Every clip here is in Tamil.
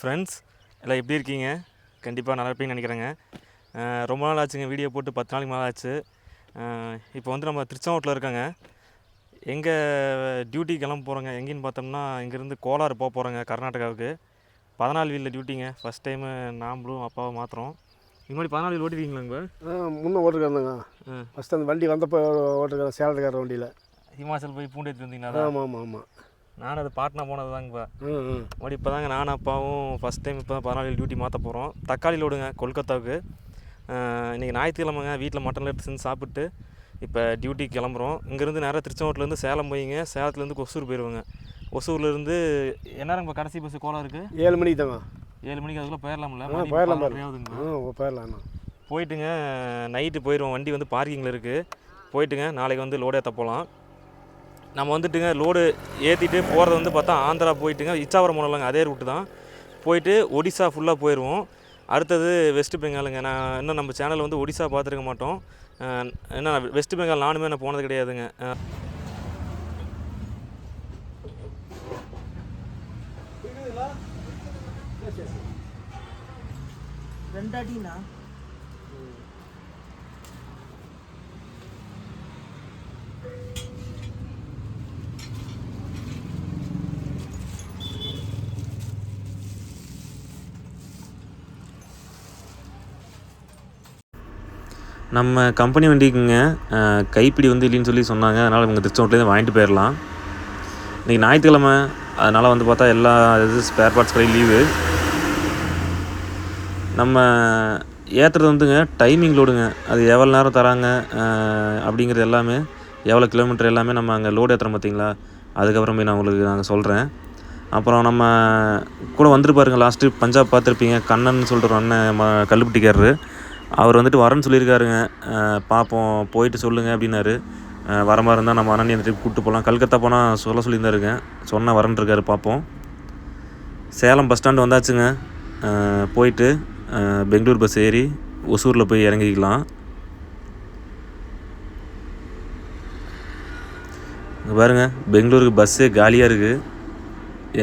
ஃப்ரெண்ட்ஸ் எல்லாம் எப்படி இருக்கீங்க? கண்டிப்பாக நல்லா இருப்பீங்கன்னு நினைக்கிறேங்க. ரொம்ப நாள் ஆச்சுங்க வீடியோ போட்டு பத்து நாளைக்கு மேலே ஆச்சு. இப்போ வந்து நம்ம திருச்செங்கோட்டில் இருக்கோங்க. எங்கே டியூட்டி கிளம்ப போகிறோங்க எங்கேன்னு பார்த்தோம்னா இங்கேருந்து கோலார் போக போகிறோங்க கர்நாடகாவுக்கு. பதினாலு வீலில் டியூட்டிங்க ஃபஸ்ட் டைமு நாமளும் அப்பாவும் மாத்திரம் இது மாதிரி பதினாலு வீல் ஓட்டிருக்கீங்களாங்க முன்னே ஓட்டிருக்காருங்க ம். ஃபஸ்ட்டு அந்த வண்டி வந்தப்போ ஓட்டிருக்காரு சேலத்துக்கார வண்டியில். ஹிமாச்சல் போய் பூண்டி எடுத்து வந்தீங்கன்னா ஆமாம் ஆமாம் ஆமாம். நானும் அது பாட்னா போனது தாங்கப்பா மறுபடி இப்போ தாங்க நானும் அப்பாவும் ஃபஸ்ட் டைம் இப்போ தான் பதினாலு டியூட்டி மாற்ற போகிறோம் தக்காளி லோடுங்க கொல்கத்தாவுக்கு. அஹ் இன்னைக்கு ஞாயிற்றுக்கிழமைங்க வீட்டில் மட்டன் எடுத்து செஞ்சு சாப்பிட்டு இப்போ டியூட்டிக்கு கிளம்புறோம். இங்கேருந்து நேராக திருச்செங்கோட்டிலேருந்து சேலம் போயிங்க. சேலத்துலேருந்து கொசூர் போயிடுவோங்க ஒசூர்லேருந்து என்ன இப்போ கடைசி பஸ் கோலம் இருக்குது ஏழு மணிக்கு தாங்க. ஏழு மணிக்கு அதுக்குள்ளே போயிடலாம்ல போயிடலாம் போயிடலாண்ணா போயிட்டுங்க நைட்டு போயிடுவோம் வண்டி வந்து பார்க்கிங்கில் இருக்குது போயிட்டுங்க நாளைக்கு வந்து லோடு ஏற்ற போகலாம் நம்ம வந்துட்டுங்க லோடு ஏற்றிட்டு போகிறது வந்து பார்த்தா ஆந்திரா போயிட்டுங்க இச்சாவரம் போனலாங்க அதே ரூட்டு தான். போயிட்டு ஒடிசா ஃபுல்லாக போயிடுவோம் அடுத்தது வெஸ்ட் பெங்காலுங்க நான் இன்னும் நம்ம சேனலில் வந்து ஒடிசா பார்த்துருக்க மாட்டோம். என்ன வெஸ்ட் பெங்கால் நானுமே நான் போனது கிடையாதுங்க. அஹ் நம்ம கம்பெனி வண்டிக்குங்க கைப்பிடி வந்து இல்லைன்னு சொல்லி சொன்னாங்க. அதனால் இவங்க திருச்செங்கோட்லேருந்து வாங்கிட்டு போயிடலாம் இன்றைக்கி ஞாயிற்றுக்கிழமை. அதனால் வந்து பார்த்தா எல்லா இது ஸ்பேர் பார்ட்ஸ் கடையும் லீவு நம்ம ஏற்றுறது வந்துங்க டைமிங் லோடுங்க அது எவ்வளோ நேரம் தராங்க அப்படிங்கிறது எல்லாமே எவ்வளோ கிலோமீட்டர் எல்லாமே நம்ம அங்கே லோடு ஏற்றுறோம் பார்த்தீங்களா? அதுக்கப்புறமே நான் உங்களுக்கு நாங்கள் சொல்கிறேன் அப்புறம் நம்ம கூட வந்துருப்பாருங்க லாஸ்ட்டு பஞ்சாப் பார்த்துருப்பீங்க கண்ணன் சொல்கிற ஒரு அண்ணன் ம கல்லுப்பட்டிக்காரரு. அவர் வந்துட்டு வரேன்னு சொல்லியிருக்காருங்க. பார்ப்போம் போயிட்டு சொல்லுங்கள் அப்படின்னாரு. வர மாதிரி இருந்தால் நம்ம அண்ணன் ட்ரிப் கூப்பிட்டு போகலாம் கல்கத்தா போனால் சொல்ல சொல்லியிருந்தாருங்க. சொன்னால் வரேன்ருக்காரு பார்ப்போம் சேலம் பஸ் ஸ்டாண்டு வந்தாச்சுங்க. போயிட்டு பெங்களூர் பஸ் ஏறி ஒசூரில் போய் இறங்கிக்கலாம். இங்கே பாருங்க பெங்களூருக்கு பஸ்ஸே காலியாக இருக்குது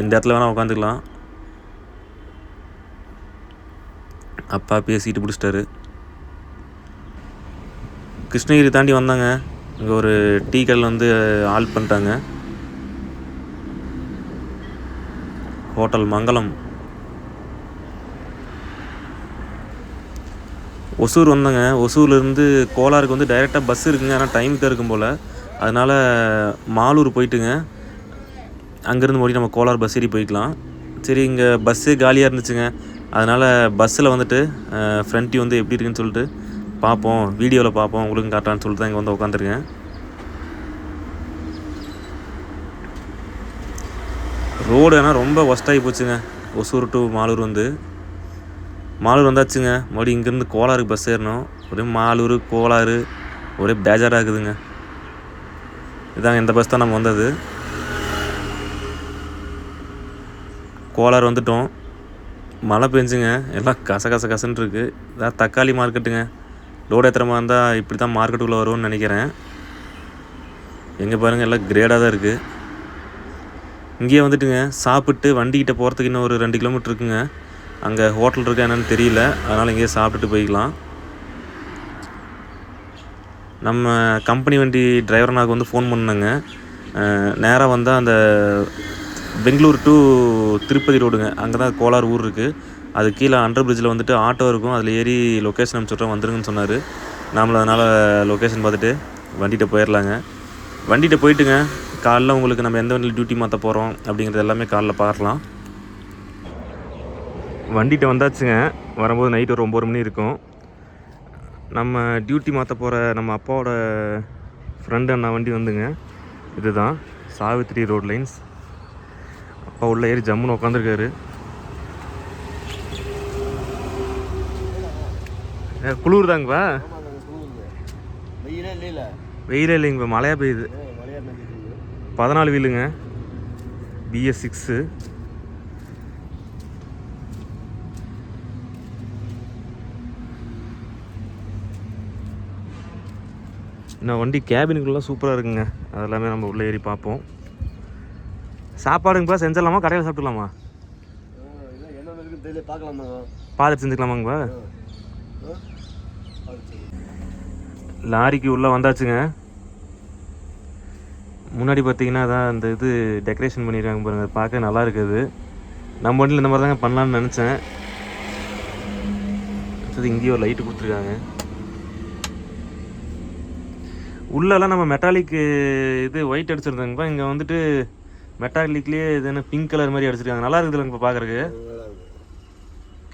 எந்த இடத்துல வேணால் உட்காந்துக்கலாம் அப்பா பேசிக்கிட்டு பிடிச்சிட்டாரு கிருஷ்ணகிரி தாண்டி வந்தாங்க. இங்கே ஒரு டீ கடையில் வந்து ஆல் பண்ணிட்டாங்க ஹோட்டல் மங்களம் ஒசூர் வந்தேங்க. ஒசூர்லேருந்து கோலாருக்கு வந்து டைரெக்டாக பஸ் இருக்குங்க. ஆனால் டைம் தான் இருக்கும் போல். அதனால் மாலூர் போயிட்டுங்க. அங்கேருந்து மறுபடியும் நம்ம கோலார் பஸ் ஏறி போய்க்கலாம். சரி இங்கே பஸ்ஸே காலியாக இருந்துச்சுங்க. அதனால் பஸ்ஸில் வந்துட்டு ஃப்ரண்ட்டி வந்து எப்படி இருக்குன்னு சொல்லிட்டு பார்ப்போம் வீடியோவில் பார்ப்போம் உங்களுக்கும் காட்டான்னு சொல்லிட்டு தான் இங்கே வந்து உட்காந்துருக்கேன் ரோடு ஆனால் ரொம்ப ஒஸ்டாகி போச்சுங்க. ஒசூர் டு மாலூர் வந்து. மாலூர் வந்தாச்சுங்க. மறுபடியும் இங்கேருந்து கோலாருக்கு பஸ் ஏறணும். ஒரே மாலூர் கோலாறு ஒரே பேஜாராக இருக்குதுங்க இதாங்க இந்த பஸ் தான் நம்ம வந்தது. கோலார் வந்துட்டோம். மழை பெஞ்சுங்க. எல்லாம் கச கச கசன்னு இருக்கு. இதான் தக்காளி மார்க்கெட்டுங்க லோடு ஏற்றுற மாதிரி இருந்தால் இப்படி தான் மார்க்கெட்டுக்குள்ளே வரும்னு நினைக்கிறேன். எங்கே பாருங்கள் எல்லாம் கிரேடாக தான் இருக்குது இங்கேயே வந்துட்டுங்க சாப்பிட்டு வண்டிக்கிட்ட போகிறதுக்கு இன்னும் ஒரு ரெண்டு கிலோமீட்டர் இருக்குங்க. அங்கே ஹோட்டல் இருக்கா என்னன்னு தெரியல அதனால் இங்கேயே சாப்பிட்டுட்டு போய்க்கலாம். நம்ம கம்பெனி வண்டி டிரைவரனாக வந்து ஃபோன் பண்ணேங்க. நேராக வந்தால் அந்த பெங்களூர் டு திருப்பதி ரோடுங்க அங்கே தான் கோலார் ஊர் இருக்குது அது கீழே அண்டர் பிரிட்ஜில் வந்துட்டு ஆட்டோ இருக்கும். அதில் ஏறி லொக்கேஷன் அனுப்பிச்சுட்றோம் வந்துருங்கன்னு சொன்னார். நாமளும் அதனால் லொக்கேஷன் பார்த்துட்டு வண்டிகிட்ட போயிடலாங்க வண்டிகிட்ட போயிட்டுங்க. காலைல உங்களுக்கு நம்ம எந்த வண்டியில் டியூட்டி மாற்ற போகிறோம் அப்படிங்கிறது எல்லாமே காலைல பார்க்கலாம். வண்டிகிட்ட வந்தாச்சுங்க. வரும்போது நைட் ஒரு ஒம்பது மணி இருக்கும். நம்ம டியூட்டி மாற்ற போகிற நம்ம அப்பாவோட ஃப்ரெண்டு அண்ணா வண்டி வந்துங்க. இதுதான். சாவித்ரி ரோட் லைன்ஸ் அப்பா உள்ள ஏறி ஜம்முன்னு உட்காந்துருக்காரு குளிர் தாங்கப்பா வெயிலே இல்லை வெயிலே இல்லைங்கப்பா மழையாக பெய்யுது. பதினாலு வீலுங்க. பிஎஸ் சிக்ஸு இன்னும் வண்டி கேபினுக்குள்ளே சூப்பராக இருக்குங்க. அதெல்லாமே நம்ம உள்ளே ஏறி பார்ப்போம். சாப்பாடுங்கப்பா செஞ்சிடலாமா? கடையில் பார்க்கலாமா? பார்த்துட்டு செஞ்சுக்கலாமாங்கப்பா? லாரிக்கு உள்ளே வந்தாச்சுங்க. முன்னாடி பார்த்தீங்கன்னா அதான் அந்த இது டெக்கரேஷன் பண்ணியிருக்காங்க பாருங்க. அது பார்க்க நல்லா இருக்குது. நம்ம வண்டியில் இந்த மாதிரி தாங்க பண்ணலான்னு நினச்சேன். அடுத்தது இங்கேயோ லைட்டு கொடுத்துருக்காங்க. உள்ளெல்லாம் நம்ம மெட்டாலிக் இது ஒயிட் அடிச்சிருந்தாங்கப்பா இங்கே வந்துட்டு மெட்டாலிக்லேயே இது என்ன பிங்க் கலர் மாதிரி அடிச்சிருக்காங்க. நல்லா இருக்குதுல்ல இப்போ பார்க்குறக்கு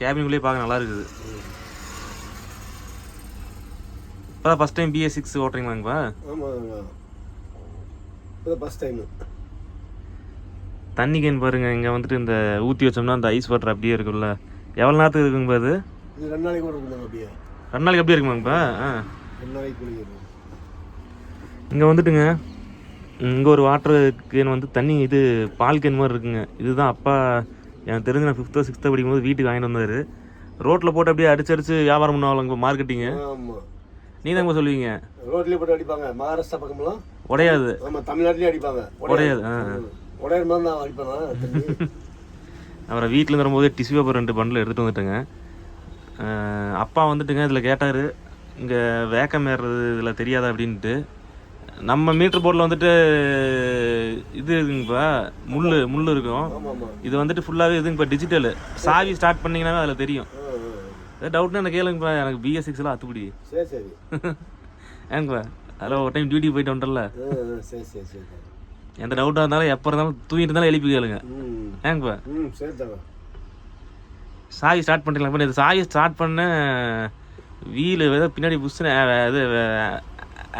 கேபினுக்குள்ளேயே பார்க்க நல்லா இருக்குது. இப்போ ஃபஸ்ட் டைம் பிஎஸ் சிக்ஸ் ஓட்டுறீங்களாங்கப்பா ஆமாங்க. இப்போ ஃபஸ்ட் டைமு தண்ணி கேன் பாருங்க இங்கே வந்துட்டு இந்த ஊற்றி வச்சோம்னா அந்த ஐஸ் வாட்டர் அப்படியே இருக்கும்ல. எவ்வளோ நேரத்துக்கு இருக்குங்கப்பா அது? இது ரெண்டு நாளைக்கு கூட இருக்குங்க அப்படியே ரெண்டு நாளைக்கு அப்படியே இருக்குமாங்கப்பா? ஆ. ரெண்டு நாளைக்கு இங்கே வந்துட்டுங்க இங்கே ஒரு வாட்டர் கேன் வந்து தண்ணி இது பால் கேன் மாதிரி இருக்குங்க. இதுதான் அப்பா எனக்கு தெரிஞ்சு நான் ஃபிஃப்த்தோ சிக்ஸ்த்தோ படிக்கும்போது வீட்டுக்கு வாங்கிட்டு வந்தார். ரோட்டில் போட்டு அப்படியே அடிச்சு அடிச்சு வியாபாரம் பண்ணுவாங்க மார்க்கெட்டிங்கு ஆமாம் நீ தாங்க சொல்லுவீங்க. ரோட்லேயே போட்டு அடிப்பாங்க. மகாராஷ்டிரா பக்கம்லாம் உடையாது. ஆமாம் தமிழ்நாட்டிலேயே அடிப்பாங்க. உடையாது. உடையிற மாதிரி நான் அடிப்பேனா? அப்புறம் வீட்டில் வரும்போது டிஷ்யூ பேப்பர் ரெண்டு பண்டில் எடுத்துகிட்டு வந்துட்டேங்க. அப்பா வந்துட்டுங்க இதில் கேட்டார். இங்கே வேக்கம் ஏறுறது இதில் தெரியாதா அப்படின்ட்டு. நம்ம மீட்டர் போர்டில் வந்துட்டு இது இருக்குங்கப்பா முள் முள் இருக்கும். இது வந்துட்டு ஃபுல்லாகவே இதுங்க இப்போ டிஜிட்டலு சாவி ஸ்டார்ட் பண்ணிங்கன்னாவே அதில் தெரியும். ஏதாவது டவுட்னா எனக்கு கேளுங்கப்பா. எனக்கு பிஎஸ் சிக்ஸ்லாம் அத்துப்படி. சரி சரி. ஏங்கப்பா அதில் ஒரு டைம் டியூட்டி போயிட்டு சரி சரி சரி. எந்த டவுட்டாக இருந்தாலும் எப்போ இருந்தாலும் தூங்கிட்டு இருந்தாலும் எழுப்பி கேளுங்க. ஏங்கப்பா. ம் சரி தாங்க சாவி ஸ்டார்ட் பண்ணிக்கலாம் பண்ணி சாவி ஸ்டார்ட் பண்ண வீல் ஏதோ பின்னாடி புஷ்னு இது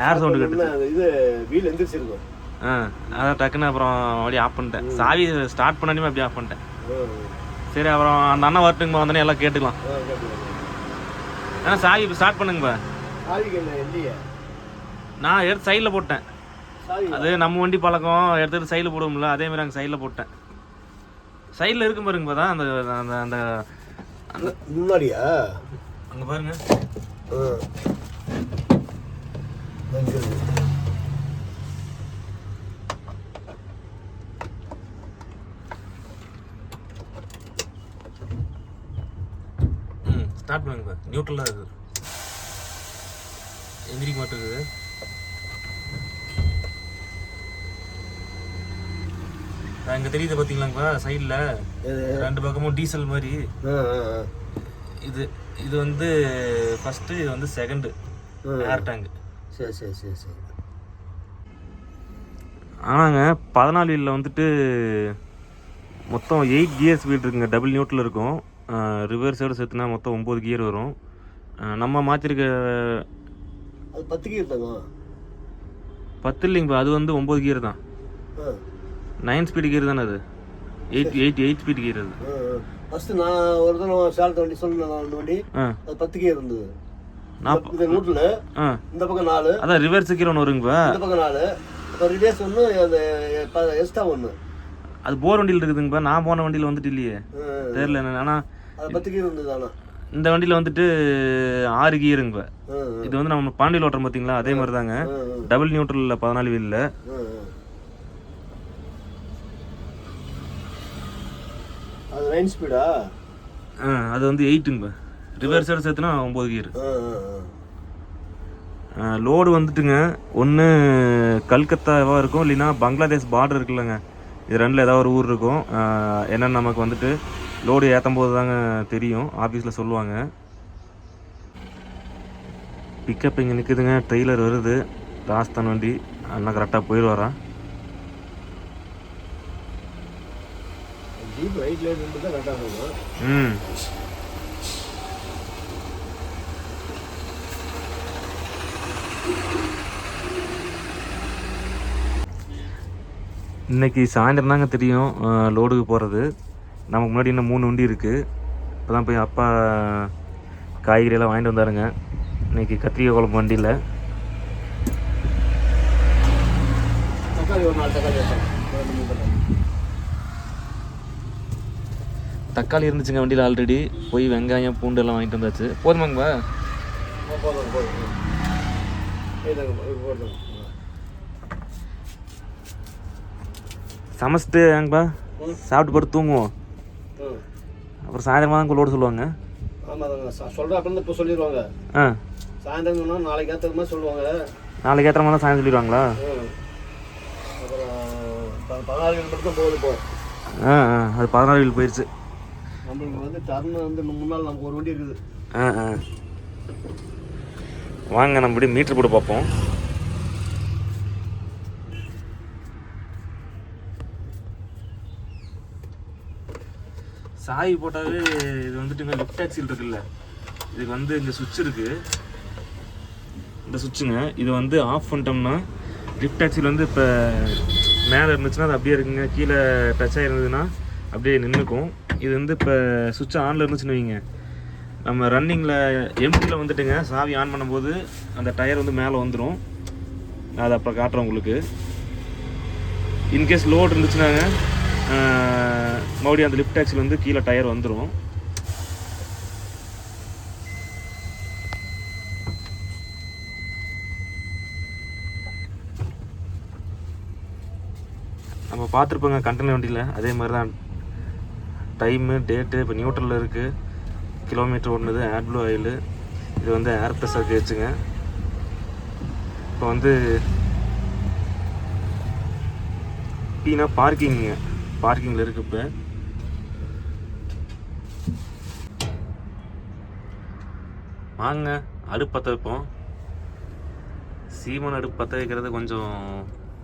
ஏர் சவுண்டு என்ன, இது வீல் எந்திரிச்சிருக்கும். ஆ அதான் டக்குன்னு அப்புறம் அப்படியே ஆஃப் பண்ணிட்டேன். சாவி ஸ்டார்ட் பண்ணாலுமே அப்படியே ஆஃப் பண்ணிட்டேன். சரி அப்புறம் அந்த அண்ணன் வரட்டுங்க வந்தோடனே எல்லாம் கேட்டுக்கலாம் ஏன்னா சாவி இப்போ ஸ்டார்ட் பண்ணுங்கப்பா. நான் எடுத்து சைடில் போட்டேன். அது நம்ம வண்டி பழக்கம் எடுத்துட்டு சைடில் போடுவோம்ல அதே மாதிரி அங்கே சைடில் போட்டேன். சைடில் இருக்கும் பாருங்கப்பா தான் அந்த அந்த அந்த முன்னாடியா? அங்கே பாருங்க ஆ இங்க இருக்கு. ம் ஸ்டார்ட் பண்ணுங்கப்பா நியூட்ரலாக இருக்குது. எந்திரிக்க மாட்டேங்குது. இங்கே தெரியுது பார்த்தீங்களாங்கப்பா சைடில்? ரெண்டு பக்கமும் டீசல் மாதிரி. இது இது வந்து ஃபஸ்ட்டு இது வந்து செகண்டு. ஏர் டேங்க் சரி சரி சரி சரி. ஆனாங்க பதினாலு வீலில் வந்துட்டு மொத்தம் எயிட் கியர்ஸ் வீல் இருக்குங்க டபுள் நியூட்டில் இருக்கும். ரிவர்ஸோடு சேர்த்துனா மொத்தம் ஒம்பது கியர் வரும். நம்ம மாற்றிருக்க அது பத்துக்கு இருந்தாங்க பத்து இல்லைங்கப்பா அது வந்து ஒம்பது கியர் தான். நைன் ஸ்பீடு கியர் தானே அது? Eight eight eight speed gear அது. ஃபஸ்ட்டு நான் ஒரு தடவை சேலத்து வண்டி சொன்னேன் அந்த வண்டி. அது பத்துக்கே இருந்தது. நான் இந்த நூற்றில் இந்த பக்கம் நாலு. அதான் ரிவர்ஸ் கீர் ஒன்று வருங்கப்பா இந்த பக்கம் நாலு. இப்போ ரிவேஸ் ஒன்று அந்த எக்ஸ்ட்ரா ஒன்று அது போர் வண்டியில் இருக்குதுங்கப்பா நான் போன வண்டியில் வந்துட்டு இல்லையே. என்ன ஆனால் அது பத்துக்கே இருந்தது ஆனால் இந்த வண்டியில் வந்துட்டு ஆறு கியருங்கப்பா இது வந்து நம்ம பாண்டியில் ஓட்டுறோம் பார்த்தீங்களா அதே மாதிரி தாங்க டபுள் நியூட்ரலில் பதினாலு வீலில். அது நைன் ஸ்பீடா? ஆ அது வந்து எயிட்டுங்கப்பா ரிவர்ஸோடு சேர்த்துனா ஒம்பது கியர் லோடு வந்துட்டுங்க. ஒன்று கல்கத்தாவாக இருக்கும் இல்லைன்னா பங்களாதேஷ் பார்டர் இருக்குல்லங்க. இது ரெண்டில் ஏதாவது ஒரு ஊர் இருக்கும். என்னன்னு நமக்கு வந்துட்டு லோடு ஏற்றும் போது தாங்க தெரியும். ஆஃபீஸில் சொல்லுவாங்க. பிக்கப் இங்கே நிற்குதுங்க ட்ரெய்லர் வருது. ராஸ்தான் வண்டி. அண்ணா கரெக்டாக போயிடுவாரான் ஜீப் ரைட்ல இருந்து தான் கரெக்டாக இருக்கும் ம். இன்னைக்கு சாயந்தரம் தாங்க தெரியும் லோடுக்கு போகிறது நமக்கு முன்னாடி இன்னும் மூணு வண்டி இருக்குது இப்போ தான் போய் அப்பா காய்கறியெல்லாம் வாங்கிட்டு வந்தாருங்க. இன்னைக்கு கத்திரிக்காய் குழம்பு வண்டியில். தக்காளி இருந்துச்சுங்க வண்டியில் ஆல்ரெடி போய் வெங்காயம் பூண்டு எல்லாம் வாங்கிட்டு வந்தாச்சு. போதுமாங்கப்பா சமைச்சிட்டு ஏங்கப்பா சாப்பிட்டு போட்டு தூங்குவோம். அப்புறம் சாயந்தரமாக தான் லோடு சொல்லுவாங்க. ஆமாம் தாங்க சொல்கிறேன் அப்படின்னு இப்போ சொல்லிடுவாங்க. ஆ. சாயந்தரம் சொன்னால் நாளைக்கு ஏற்ற மாதிரி சொல்லுவாங்க. நாளைக்கு ஏற்ற மாதிரி சாயந்தரம் சொல்லிடுவாங்களா. அப்புறம் பதினாறு கிலோமீட்டர் தான் போகுது இப்போ. ஆ ஆ. அது பதினாறு வீல் போயிடுச்சு நம்மளுக்கு வந்து டர்ன் வந்து முன்னால் நமக்கு ஒரு வண்டி இருக்குது. ஆ ஆ. வாங்க நம்ம இப்படி மீட்ரு போட்டு பார்ப்போம். சாய் போட்டாவே இது வந்துட்டுங்க லிஃப்ட் ஆக்சில் இருக்குல்ல. இதுக்கு வந்து இந்த சுவிட்ச் இருக்குது இந்த சுவிட்சுங்க இது வந்து ஆஃப் பண்ணிட்டோம்னா லிஃப்ட் ஆக்சில் வந்து இப்போ மேலே இருந்துச்சுன்னா அது அப்படியே இருக்குங்க. கீழே டச் ஆகிருந்ததுன்னா அப்படியே நின்றுக்கும் இது வந்து இப்போ சுவிட்ச் ஆனில் இருந்துச்சுன்னு வைங்க. நம்ம ரன்னிங்கில் எம்டியில் வந்துட்டுங்க. சாவி ஆன் பண்ணும்போது அந்த டயர் வந்து மேலே வந்துடும் நான் அதை அப்புறம் காட்டுறேன் உங்களுக்கு. இன்கேஸ் லோடு இருந்துச்சுனாங்க மறுபடியும் அந்த லிஃப்ட் ஆக்சில் வந்து கீழே டயர் வந்துடும் நம்ம பார்த்துருப்போங்க கண்டெய்னர் வண்டியில். அதே மாதிரி தான் டைமு டேட்டு இப்போ நியூட்ரலில் இருக்குது கிலோமீட்டர் ஓடுனது ஆட் ப்ளூ ஆயிலு இது வந்து ஏர் ப்ரெஷர் கேச்சுங்க இப்போ வந்து டீனா பார்க்கிங்க பார்க்கிங்கில் இருக்கு இப்போ. வாங்க அடுப்பு பற்ற வைப்போம். சீமன் அடுப்பு பற்ற வைக்கிறது கொஞ்சம்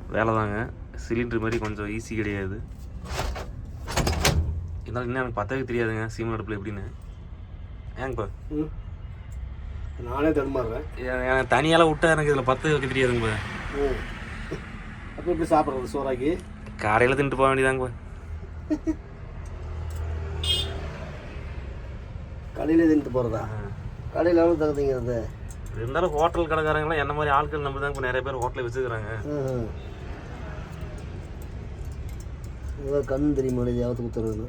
வேலை தாங்க சிலிண்டர் மாதிரி கொஞ்சம் ஈஸி கிடையாது. இருந்தாலும் இன்னும் எனக்கு பற்ற வைக்க தெரியாதுங்க சீமன் அடுப்பில் எப்படின்னு. ஏங்கப்பா ம். நானே தடுமாறுறேன். எனக்கு தனியால் விட்டா எனக்கு இதில் பற்ற வைக்க தெரியாதுங்கப்பா ம். அப்போ எப்படி சாப்பிட்றது சோறாக்கி? கடையில் தின்ட்டு போக வேண்டியதாங்கப்பா கடையிலே தின்ட்டு போகிறதா கடையில் எவ்வளோ தகுதிங்கிறது இருந்தாலும் ஹோட்டல் கடைக்காரங்களாம் என்ன மாதிரி ஆட்கள் நம்ம தான் இப்போ நிறைய பேர் ஹோட்டலில் வச்சுக்கிறாங்க. கண் தெரிய மாட்டேது யாவது குத்துறது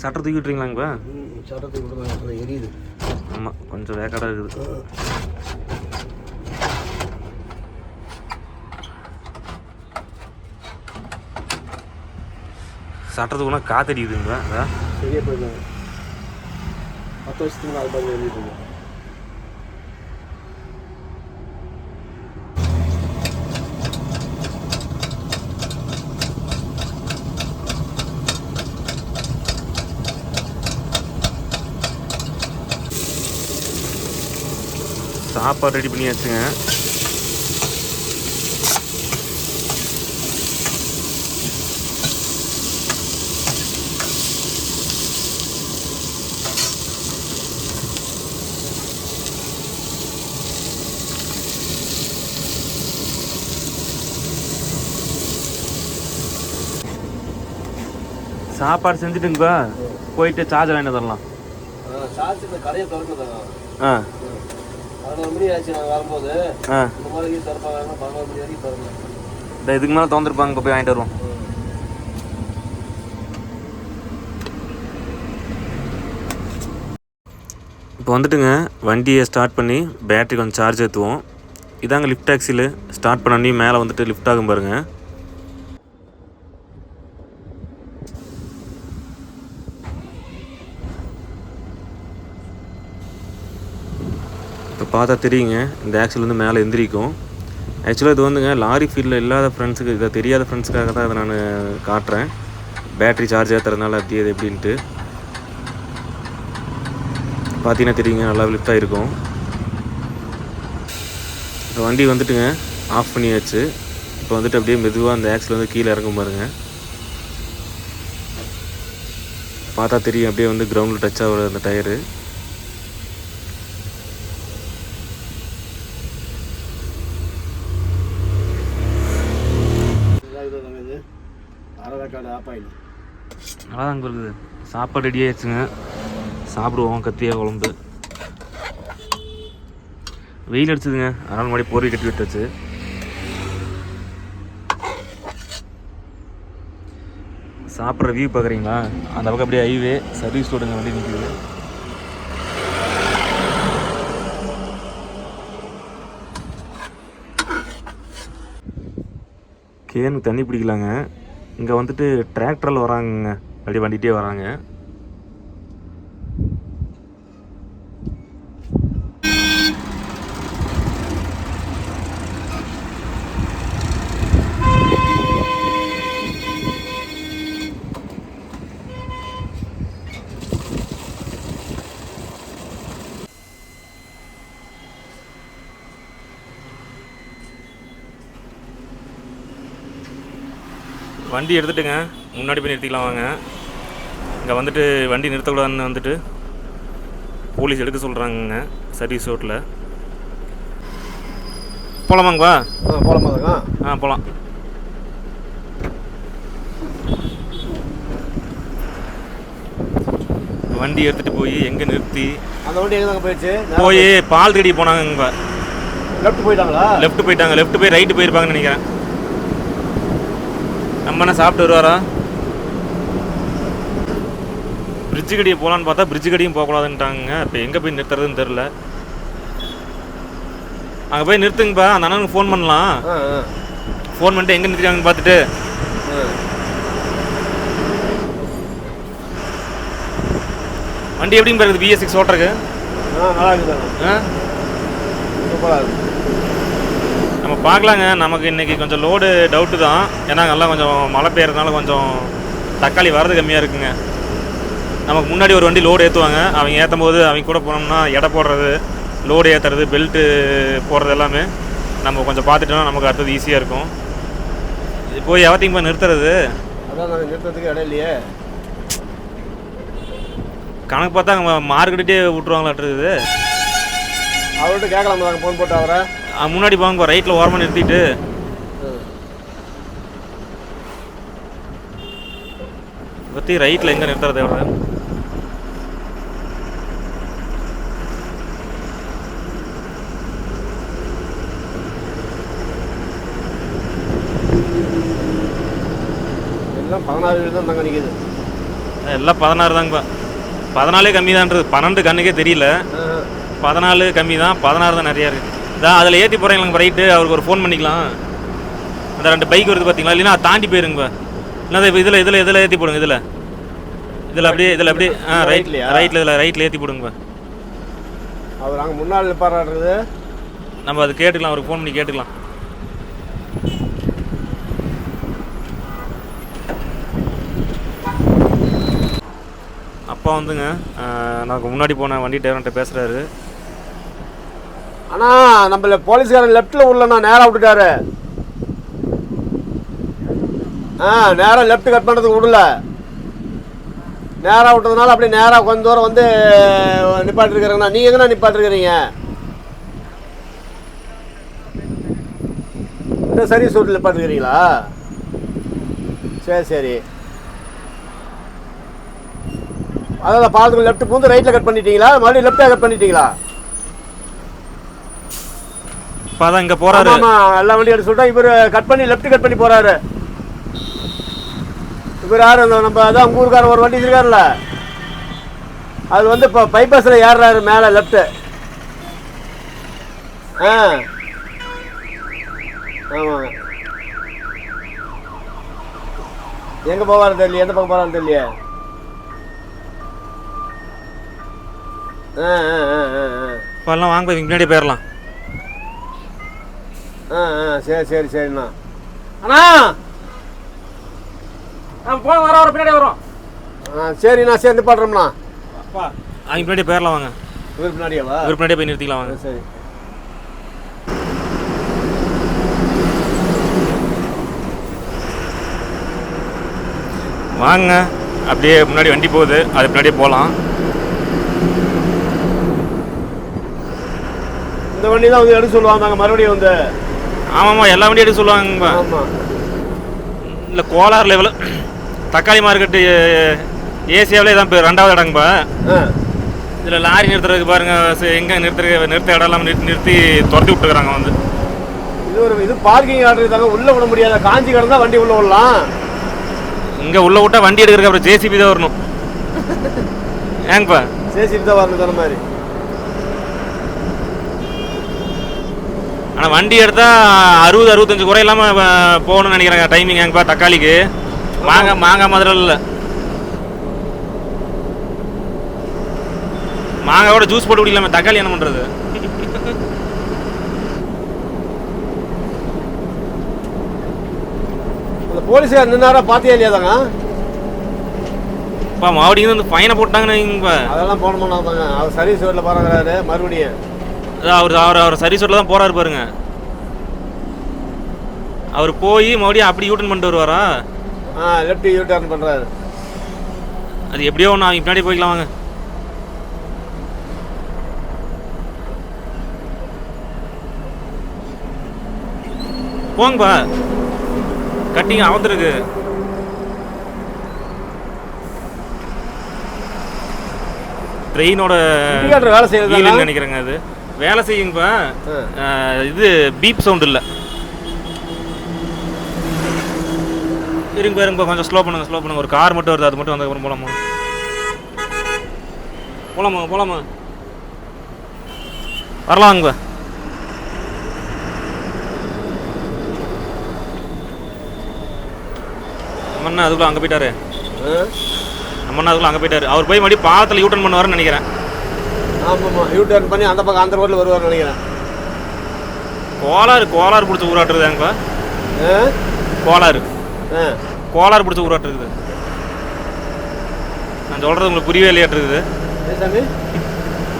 சட்டை தூக்கி விட்றீங்களாங்கப்பா ம் சட்டத்துக்கு கூட எரியுது. ஆமாம் கொஞ்சம் வேக்காடாக இருக்குது. ம். காத்தடிக்குதுங்களா அதான் சரியா போயிருந்தாங்க பத்து வருஷத்துக்கு நாலு பாருங்க எழுதிட்டு சாப்பாடு ரெடி பண்ணியாச்சுங்க. சாப்பாடு செஞ்சுட்டுங்கப்பா போயிட்டு சார்ஜர் வாங்கிட்டு திறக்குதாங்க ஆ. இதுக்கு மேலே திறந்துருப்பாங்க இப்போ போய் வாங்கிட்டு வருவோம். இப்போ வந்துட்டுங்க வண்டியை ஸ்டார்ட் பண்ணி பேட்டரி கொஞ்சம் சார்ஜ் ஏற்றுவோம் இதாங்க லிஃப்ட் டாக்ஸியில் ஸ்டார்ட் பண்ணி மேலே வந்துட்டு லிஃப்ட் ஆகும் பாருங்க. பார்த்தா தெரியுங்க. இந்த ஆக்சில் வந்து மேலே எந்திரிக்கும். ஆக்சுவலாக இது வந்துங்க லாரி ஃபீல்டில் இல்லாத ஃப்ரெண்ட்ஸுக்கு இதை தெரியாத ஃப்ரெண்ட்ஸுக்காக தான் இதை நான் காட்டுறேன். பேட்டரி சார்ஜ் ஏற்றுறதுனால அப்படி அது எப்படின்ட்டு. பார்த்தீங்கன்னா தெரியுங்க நல்லா லிஃப்டாக இருக்கும் இப்போ வண்டி வந்துட்டுங்க ஆஃப் பண்ணியாச்சு. இப்போ வந்துட்டு அப்படியே மெதுவாக அந்த ஆக்சில் வந்து கீழே இறங்கும் பாருங்க. பார்த்தா தெரியும் அப்படியே வந்து கிரவுண்டில் டச் ஆகிற அந்த டயரு பாலக்காடு ஆப்பாயில் நல்லா அங்கே இருக்குது. சாப்பாடு ரெடி ஆயிடுச்சுங்க. சாப்பிடுவோம் கத்தியா குழம்பு. வெயில் அடிச்சதுங்க. அதனால் மாதிரி போரி கட்டி விட்டாச்சு. சாப்பிட்ற வியூ பார்க்குறீங்களா? அந்த பக்கம் அப்படியே ஹைவே சர்வீஸ் ரோடுங்க வண்டி நிற்கிது கேனுக்கு தண்ணி பிடிக்கலாங்க. இங்கே வந்துட்டு டிராக்டரில் வராங்கங்க. அப்படி வண்டிகிட்டே வராங்க. வண்டி எடுத்துட்டுங்க. முன்னாடி போய் நிறுத்திக்கலாம் வாங்க. இங்கே வந்துட்டு வண்டி நிறுத்தக்கூடாதுன்னு வந்துட்டு போலீஸ் எடுக்க சொல்கிறாங்கங்க சர்வீஸ் ரோட்டில் போகலாமாங்கப்பா தாங்க ஆ போகலாம் வண்டி எடுத்துகிட்டு போய் எங்கே நிறுத்தி? அந்த வண்டி எங்கே போயிடுச்சு? போய் பால் தேடி போனாங்கப்பா லெஃப்ட் போயிட்டாங்களா? லெஃப்ட் போயிட்டாங்க. லெஃப்ட் போய் ரைட்டு போயிருப்பாங்கன்னு நினைக்கிறேன். நம்ம என்ன சாப்பிட்டு வருவாரா? பிரிட்ஜு கடியை போகலான்னு பார்த்தா பிரிட்ஜு கடியும் போகக்கூடாதுன்ட்டாங்க இப்போ எங்கே போய் நிறுத்துறதுன்னு தெரில அங்கே போய் நிறுத்துங்கப்பா. அந்த அண்ணனுக்கு ஃபோன் பண்ணலாம். ஃபோன் பண்ணிட்டு எங்கே நிறுத்திட்டாங்கன்னு பார்த்துட்டு. வண்டி எப்படிங்க இருக்குது பிஎஸ் சிக்ஸ் ஓட்டுறக்கு நல்லா இருக்குதாங்க ஆ சூப்பராக இருக்கு நம்ம பார்க்கலாங்க. நமக்கு இன்னைக்கு கொஞ்சம் லோடு டவுட்டு தான். ஏன்னா நல்லா கொஞ்சம் மழை பெய்யறதுனால கொஞ்சம் தக்காளி வரது கம்மியாக இருக்குங்க. நமக்கு முன்னாடி ஒரு வண்டி லோடு ஏற்றுவாங்க அவங்க ஏற்றும் போது அவங்க கூட போனோம்னா எடை போடுறது லோடு ஏற்றுறது பெல்ட்டு போடுறது எல்லாமே நம்ம கொஞ்சம் பார்த்துட்டோம்னா நமக்கு அடுத்தது ஈஸியாக இருக்கும். இது போய் எவத்தையும் போய் நிறுத்துறது. அதான் நாங்கள் நிறுத்தத்துக்கு இடம் இல்லையே. கணக்கு பார்த்தா மார்க்கெட்டே விட்ருவாங்களாட்டுருக்குது அவர்கிட்ட கேட்கலாமா நாங்கள் ஃபோன் போட்டு அவரை. முன்னாடி போங்க ரைட்டில் ஓரமாக நிறுத்திட்டு பற்றி ரைட்டில் எங்கே நிறுத்துறது அவரை எல்லாம் பதினாறு வீடு தான் நாங்கள் நிற்கிது எல்லாம் பதினாறு தாங்கப்பா பதினாலே கம்மி தான்றது பன்னெண்டு கண்ணுக்கே தெரியல. பதினாலு கம்மி தான். பதினாறு தான் நிறையா இருக்குது இதான் அதில் ஏற்றி போகிறீங்களா ரைட்டு அவருக்கு ஒரு ஃபோன் பண்ணிக்கலாம். அந்த ரெண்டு பைக் வருது பார்த்தீங்களா இல்லைன்னா தாண்டி போயிருங்கப்பா இல்லை இதில் இதில் இதில் ஏற்றி போடுங்க இதில். இதில் அப்படியே இதில் அப்படியே ஆ ரைட் ரைட்லயா? ரைட்டில் இதில் ரைட்டில் ஏற்றி போடுங்கப்பா அவர் அங்கே முன்னாள் நிப்பாடுறது நம்ம அது கேட்டுக்கலாம் அவருக்கு ஃபோன் பண்ணி கேட்டுக்கலாம். அப்பா வந்துங்க நமக்கு முன்னாடி போன வண்டி டிரைவர்கிட்ட பேசுகிறாரு அண்ணா நம்மள போலீஸ்காரன் லெஃப்ட்டில் உள்ளண்ணா நேராக விட்டுட்டாரு. ஆ நேராக லெஃப்ட் கட் பண்ணுறதுக்கு விடல நேராக விட்டதுனால அப்படியே நேராக கொஞ்சம் தூரம் வந்து நிப்பாட்டிருக்கிறேங்கண்ணா நீங்கள் எங்கண்ணா நிப்பாட்டிருக்கிறீங்க? இந்த சர்வீஸ் ரோட்டில் நிப்பாட்டிருக்கிறீங்களா? சரி சரி. அதான் பாலத்துக்கு லெஃப்ட் பூந்து ரைட்டில் கட் பண்ணிட்டீங்களா? மறுபடியும் லெஃப்டாக கட் பண்ணிட்டீங்களா? இப்போ அதான் இங்கே போகிறாரு ஆமா எல்லா வண்டியும் எடுத்து சொல்லிட்டா இவர் கட் பண்ணி லெஃப்ட் கட் பண்ணி போறாரு. இவர் யாரு அந்த நம்ம அதான் ஊருக்கார ஒரு வண்டி இருக்காருல்ல அது வந்து இப்போ பைபாஸில் ஏறுறாரு மேலே லெஃப்ட்டு ஆ. ஆமாங்க எங்கே போவாரு தெரியல எந்த பக்கம் போகிறான்னு தெரியல ஆ ஆ ஆ ஆ ஆ. இப்போ எல்லாம் வாங்க போய் முன்னாடியே போயிடலாம் ஆ ஆ சரி சரி சரிண்ணா. அண்ணா! போன வர வர பின்னாடி வரோம். ஆ சரிண்ணா சேர்ந்து பாடுறோம்ண்ணா. அப்பா. அவங்க பின்னாடியே போயிடலாம் வாங்க. இவர் பின்னாடியாவா? இவர் பின்னாடியே போய் நிறுத்திக்கலாம் வாங்க. சரி. வாங்க. அப்படியே முன்னாடி வண்டி போகுது. அது பின்னாடியே போகலாம். இந்த வண்டி தான் வந்து எடுக்க சொல்லுவாங்க. நாங்கள் மறுபடியும் வந்து ஆமாம்மா எல்லா வண்டியும் எடுக்க சொல்லுவாங்கப்பா இல்லை கோலார் லெவலு தக்காளி மார்க்கெட்டு ஏசியாவிலே தான் இப்போ ரெண்டாவது இடங்கப்பா இதில் லாரி நிறுத்துறதுக்கு பாருங்க சரி, எங்க நிறுத்துற நிறுத்த இடம் எல்லாம் நிறுத்தி நிறுத்தி துரத்தி விட்டுருக்காங்க வந்து. இது ஒரு இது பார்க்கிங் ஆர்டர் தாங்க உள்ளே விட முடியாது. காஞ்சி கிடந்தா வண்டி உள்ளே விடலாம். இங்கே உள்ள விட்டா வண்டி எடுக்கிறதுக்கு அப்புறம் ஜேசிபி தான் வரணும். ஏங்கப்பா? சேசிட்டு தான் வரணும் சொன்ன மாதிரி. ஆனால் வண்டி எடுத்தால் அறுபது அறுபத்தஞ்சு குறை இல்லாமல் போகணும்னு நினைக்கிறேங்க. டைமிங் எங்கப்பா தக்காளிக்கு. மாங்காய் மாங்காய் மாதிரி இல்லை. மாங்காயோட ஜூஸ் போட்டு குடிக்கலாமே. தக்காளி என்ன பண்ணுறது போலீஸுக்கார் நின்னாரா பார்த்தியா இல்லையா தாங்க? இப்போ மறுபடியும் வந்து ஃபைனை போட்டாங்கன்னு அதெல்லாம் போட மாட்டாங்க அவர் சர்வீஸ் ரோட்டில் பாருங்கிறாரு மறுபடியும். அவர் அவர் அவர் சர்வீஸ் ரோட்டில் தான் போறாரு பாருங்க. அவர் போய் மறுபடியும் அப்படி யூட்டன் பண்ணிட்டு வருவாரா? ஆ லெஃப்ட் யூ டர்ன் பண்ணுறாரு அது எப்படியோ ஒன்று அவங்க பின்னாடி போய்க்கலாம் வாங்க. போங்கப்பா. கட்டிங்க அவத்துருக்கு ட்ரெயினோட வேலை வீலுன்னு நினைக்கிறேங்க அது. வேலை செய்யுங்கப்பா அஹ், இது பீப் சவுண்ட் இல்லை. இருங்க இருங்கப்பா கொஞ்சம் ஸ்லோ பண்ணுங்க ஸ்லோ பண்ணுங்க. ஒரு கார் மட்டும் வருது அது மட்டும் வந்ததுக்கப்புறம் போலாமா? போலாமா போலாமா? வரலாங்கப்பா நம்ம அண்ணா அதுக்குள்ள அங்கே போயிட்டாரு. நம்ம அண்ணா அதுக்குள்ள அங்கே போயிட்டாரு. அவர் போய் மறுபடியும் பாலத்தில் யூட்டன் பண்ணுவாருன்னு நினைக்கிறேன். ஆமாம் யூ டர்ன் பண்ணி அந்த பக்கம் அந்த ரோட்டில் வருவார் நினைக்கிறேன். கோளாறு கோளாறு பிடிச்ச ஊராட்டுறதாங்கப்பா கோளாறு. கோளாறு பிடிச்ச ஊராட்டு இருக்குது நான் சொல்கிறது உங்களுக்கு புரியவே இல்லையாட்டு ஏன் சாமி?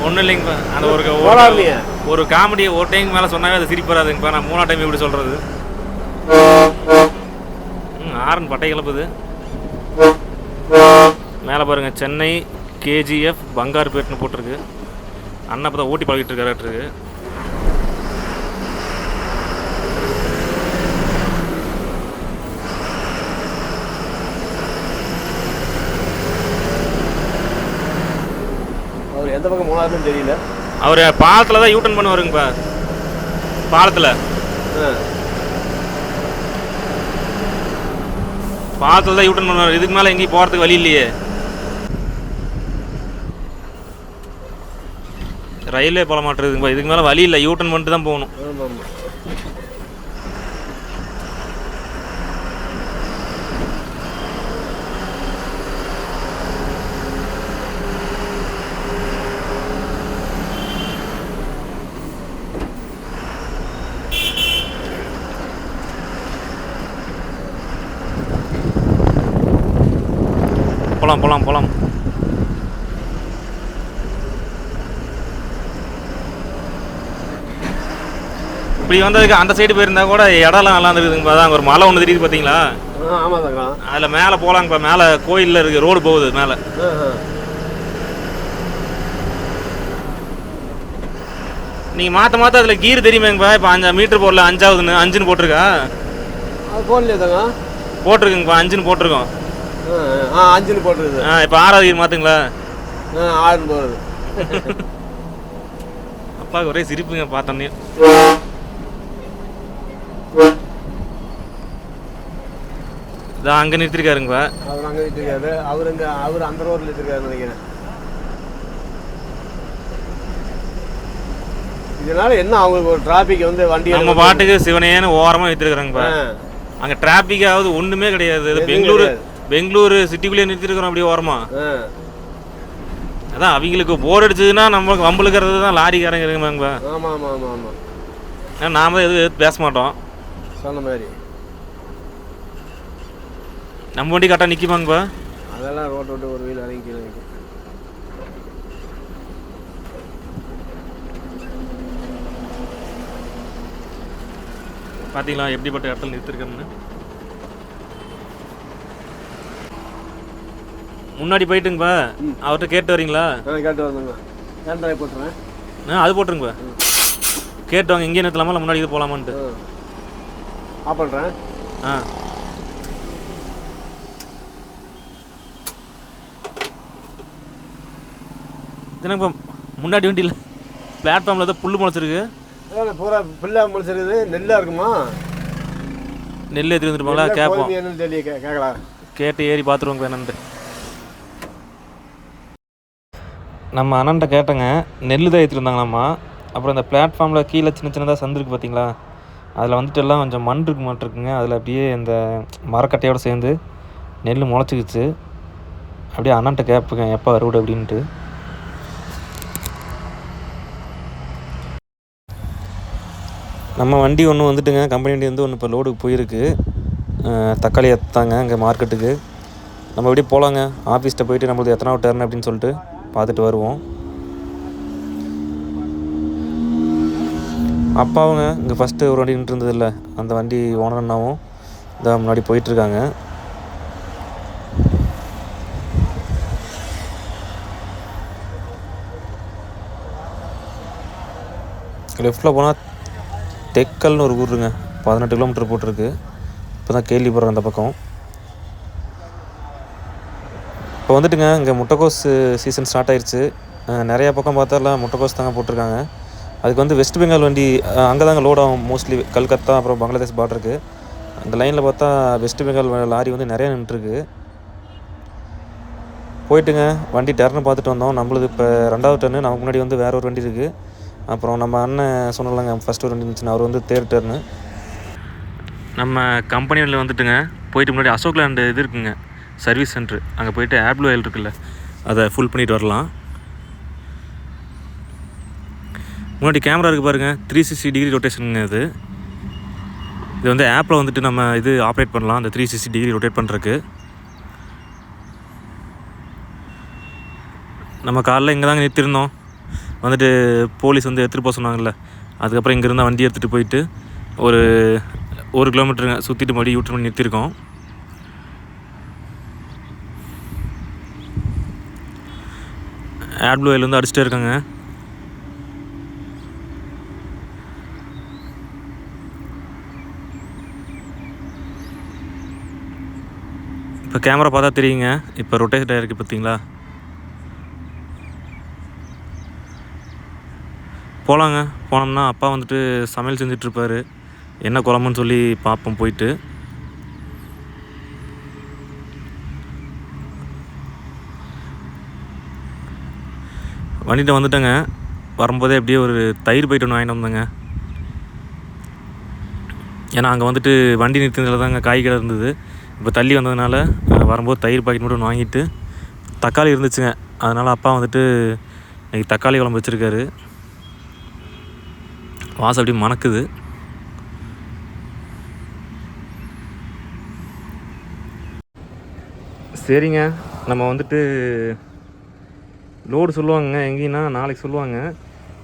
ஒன்றும் இல்லைங்கப்பா அந்த ஒரு கோளாறுலையா? ஒரு காமெடி ஒரு டைம் மேலே சொன்னாவே அது சிரிப்பு வராதுங்கப்பா நான் மூணா டைம் எப்படி சொல்கிறது ம் ஆரன் பட்டை கிளப்புது. மேலே பாருங்க சென்னை கேஜிஎஃப் பங்காருப்பேட்னு போட்டிருக்கு. அண்ணா இப்போ தான் ஓட்டி பழகிட்டு இருக்காரு அவர் எந்த பக்கம் போனாருன்னு தெரியல. அவர் பாலத்தில் தான் யூட்டன் பண்ணுவாருங்கப்பா பாலத்தில். பாலத்தில் தான் யூட்டன் பண்ணுவார். இதுக்கு மேலே எங்கேயும் போகிறதுக்கு வழி இல்லையே. ரயில்வே போல மாட்டுறதுங்க இதுக்கு மேலே வழி இல்லை. யூட்டன் பண்ணிட்டு தான் போகணும். போகலாம் போகலாம் போகலாம் இப்படி வந்ததுக்கு அந்த சைடு போயிருந்தா கூட இடம்லாம் நல்லா இருந்துருக்குங்கப்பா அதான் அங்க ஒரு மலை ஒன்று தெரியுது பார்த்தீங்களா ஆ ஆமாம் தாங்க அதில் மேலே போகலாங்கப்பா மேலே கோயிலில் இருக்கு ரோடு போகுது மேலே. நீங்கள் மாற்ற மாற்ற அதில் கீர் தெரியுமேங்கப்பா இப்போ அஞ்சு மீட்டர் போடல அஞ்சாவதுன்னு அஞ்சுன்னு போட்டிருக்கா? அது போடலையே தாங்க. போட்டிருக்குங்கப்பா அஞ்சுன்னு போட்டிருக்கோம். ஆ அஞ்சுன்னு போட்டுருது ஆ இப்போ ஆறாவது கீர் மாற்றுங்களா ஆ ஆறுன்னு போகிறது அப்பாவுக்கு ஒரே சிரிப்புங்க பார்த்தோன்னே. இதான் அங்கே நிறுத்திருக்காருங்கப்பா அவர் அங்கே வச்சிருக்காரு அவர் இந்த அவர் அந்த ரோட்டில் வச்சிருக்காரு நினைக்கிறேன். இதனால என்ன அவங்களுக்கு ஒரு டிராபிக் வந்து வண்டி நம்ம பாட்டுக்கு சிவனேன்னு ஓரமாக நிறுத்திருக்கிறாங்கப்பா அங்கே டிராஃபிக்காவது ஒன்றுமே கிடையாது. பெங்களூரு. பெங்களூரு சிட்டிக்குள்ளேயே நிறுத்திருக்கிறோம் அப்படியே ஓரமா. அதான் அவங்களுக்கு போர் அடிச்சதுன்னா நம்மளுக்கு வம்பளுக்கிறது தான் லாரிக்காரங்க இருக்குமாங்கப்பா ஆமாம் ஆமாம் ஆமாம் ஆமாம் நாம எதுவும் பேச மாட்டோம். சொன்ன மாதிரி. நம்ம வண்டி கரெக்டாக நிற்குமாங்கப்பா அதெல்லாம் ரோட்டை விட்டு ஒரு வீல் இறங்கி கீழே நிற்கும் பார்த்தீங்களா எப்படிப்பட்ட இடத்துல நிறுத்திருக்கோம்னு முன்னாடி போயிட்டுங்கப்பா அவர்கிட்ட கேட்டு வரீங்களா? கேட்டு ஹேண்ட் ட்ரைவ் போட்டுறேன். ஆ அது போட்டுருங்கப்பா கேட்டு வாங்க இங்கே நிறுத்தலாமா இல்லை முன்னாடி இது போகலாமான்ட்டு ஆ. பண்ணுறேன் ஆ. என்னப்பா முன்னாடி வண்டியில் பிளாட்ஃபார்மில் தான் புல் முளைச்சிருக்கு. பூரா பிள்ளை முடிச்சிருக்குது நெல்லாக இருக்குமா? நெல் ஏற்றி வந்துருப்பாங்களா? கேட்போம் என்னன்னு கேட்கலாம் கேட்டு ஏறி பார்த்துருவோங்க என்னன்ட்டு. நம்ம அண்ணன்ட்ட கேட்டேங்க. நெல் தான் ஏற்றிருந்தாங்களாம்மா அப்புறம் இந்த பிளாட்ஃபார்மில் கீழே சின்ன சின்னதாக சந்து இருக்குது பார்த்தீங்களா அதில் வந்துட்டு எல்லாம் கொஞ்சம் மண் இருக்கு மாட்டிருக்குங்க அதில் அப்படியே இந்த மரக்கட்டையோடு சேர்ந்து நெல் முளைச்சிக்கிச்சு. அப்படியே அண்ணன்ட்ட கேட்புங்க எப்போ அறுவடை அப்படின்ட்டு. நம்ம வண்டி ஒன்று வந்துட்டுங்க. கம்பெனி வண்டி வந்து ஒன்று இப்போ லோடுக்கு போயிருக்கு. தக்காளி எத்தாங்க இங்கே மார்க்கெட்டுக்கு நம்ம இப்படி போகலாங்க ஆஃபீஸ்கிட்ட போயிட்டு நம்மளுக்கு எத்தனாவது டர்ன் அப்படின்னு சொல்லிட்டு பார்த்துட்டு வருவோம். அப்பாவுங்க இங்கே ஃபஸ்ட்டு ஒரு வண்டி நின்றுருந்தது இல்லை அந்த வண்டி ஓனர் அண்ணாவும் இந்த முன்னாடி போயிட்டுருக்காங்க. லெஃப்டில் போனால் டெக்கல்னு ஒரு ஊருங்க. பதினெட்டு கிலோமீட்டர் போட்டிருக்கு. இப்போ தான் கேள்விப்படுறேன் அந்த பக்கம். இப்போ வந்துட்டுங்க இங்கே முட்டைக்கோஸ் சீசன் ஸ்டார்ட் ஆயிடுச்சு நிறையா பக்கம் பார்த்தாலாம் முட்டைக்கோஸ் தாங்க போட்டிருக்காங்க. அதுக்கு வந்து வெஸ்ட் பெங்கால் வண்டி அங்கே தாங்க லோட் ஆகும். மோஸ்ட்லி கல்கத்தா அப்புறம் பங்களாதேஷ் பார்டருக்கு அந்த லைனில் பார்த்தா வெஸ்ட் பெங்கால் லாரி வந்து நிறையா நின்றுருக்கு. போயிட்டுங்க வண்டி டர்னு பார்த்துட்டு வந்தோம். நம்மளுது இப்போ ரெண்டாவது டர்னு நமக்கு முன்னாடி வந்து வேற ஒரு வண்டி இருக்குது அப்புறம் நம்ம அண்ணன் சொன்னலங்க ஃபஸ்ட்டு ஒரு வண்டி இருந்துச்சுன்னா அவர் வந்து தேர்ட் டர்னு நம்ம கம்பெனியில் வந்துட்டுங்க போயிட்டு முன்னாடி அசோக் லேண்டு இது இருக்குங்க சர்வீஸ் சென்ட்ரு அங்கே போயிட்டு ஆப்ளூ ஆயில் இருக்குல்ல அதை ஃபுல் பண்ணிட்டு வரலாம். முன்னாடி கேமரா இருக்குது பாருங்கள் த்ரீ சிக்ஸ்டி டிகிரி ரொட்டேஷனுங்க இது. இது வந்து ஆப்பில் வந்துட்டு நம்ம இது ஆப்ரேட் பண்ணலாம் அந்த த்ரீ சிக்ஸ்டி டிகிரி ரொட்டேட் பண்ணுறக்கு நம்ம காலைல இங்கே தாங்க நிறுத்திருந்தோம் வந்துட்டு போலீஸ் வந்து எடுத்துகிட்டு போக சொன்னாங்கல்ல. அதுக்கப்புறம் இங்கேருந்து வண்டி எடுத்துகிட்டு போயிட்டு ஒரு ஒரு கிலோமீட்டருங்க சுற்றிட்டு மறுபடியும் யூட்டன் பண்ணி நிறுத்தியிருக்கோம் ஆட் ப்ளூ வந்து அடிச்சிட்டே இருக்காங்க. இப்போ கேமரா பார்த்தா தெரியுங்க. இப்போ ரொட்டேட் ஆகிருக்கு பார்த்தீங்களா? போகலாங்க போனோம்னா அப்பா வந்துட்டு சமையல் செஞ்சிட்ருப்பார். என்ன குழம்புன்னு சொல்லி பார்ப்போம் போயிட்டு. வண்டிகிட்ட வந்துட்டேங்க. வரும்போதே அப்படியே ஒரு தயிர் போயிட்டு ஒன்று வாங்கிட்டு வந்தேங்க. ஏன்னா அங்கே வந்துட்டு வண்டி நிறுத்தினதில் தாங்க காய் கடை இருந்தது. இப்போ தள்ளி வந்ததுனால வரும்போது தயிர் பாக்கெட் மட்டும் ஒன்று வாங்கிட்டு தக்காளி இருந்துச்சுங்க. அதனால் அப்பா வந்துட்டு இன்றைக்கி தக்காளி குழம்பு வச்சுருக்காரு. வாசம் அப்படியே மணக்குது. சரிங்க. நம்ம வந்துட்டு லோடு சொல்லுவாங்க எங்கேன்னா நாளைக்கு சொல்லுவாங்க.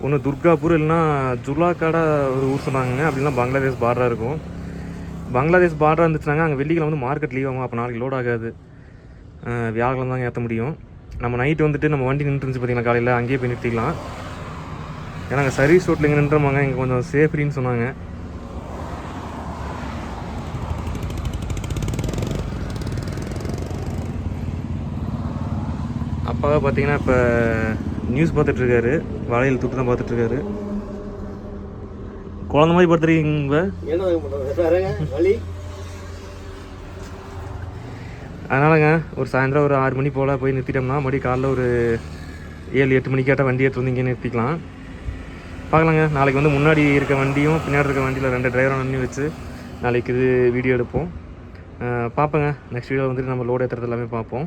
ஒன்று துர்காபூர் இல்லைன்னா ஜுலாக்காடா ஒரு ஊர் சொன்னாங்க அப்படின்னா பங்களாதேஷ் பார்டராக இருக்கும். பங்களாதேஷ் பார்டராக இருந்துச்சுனாங்க அங்கே வெள்ளிக்கிழமை வந்து மார்க்கெட் லீவ் ஆகும் அப்போ நாளைக்கு லோட் ஆகாது. அஹ் வியாழக்கிழமை தாங்க ஏற்ற முடியும். நம்ம நைட்டு வந்துட்டு நம்ம வண்டி நின்றுருந்துச்சு பார்த்தீங்கன்னா காலையில் அங்கேயே போய் நிறுத்திக்கலாம் ஏன்னா அங்கே சர்வீஸ் ரோட்டில் இங்கே நின்றுமாங்க இங்கே கொஞ்சம் சேஃப்ரின்னு சொன்னாங்க. அப்பாவை பார்த்தீங்கன்னா இப்போ நியூஸ் பார்த்துட்ருக்காரு. வளையல் துட்டு தான் பார்த்துட்ருக்காரு. குழந்த மாதிரி படுத்துருக்கீங்க வழி அதனாலங்க ஒரு சாயந்தரம் ஒரு ஆறு மணி போல் போய் நிறுத்திட்டோம்னா மறுபடியும் காலைல ஒரு ஏழு எட்டு மணிக்காட்ட வண்டி எடுத்து வந்து இங்கே நிறுத்திக்கலாம். பார்க்கலாங்க. நாளைக்கு வந்து முன்னாடி இருக்க வண்டியும் பின்னாடி இருக்க வண்டியில் ரெண்டு டிரைவரை பண்ணி வச்சு நாளைக்கு இது வீடியோ எடுப்போம். பார்ப்போங்க. நெக்ஸ்ட் வீடியோ வந்துட்டு நம்ம லோடு ஏற்றுறது எல்லாமே பார்ப்போம்.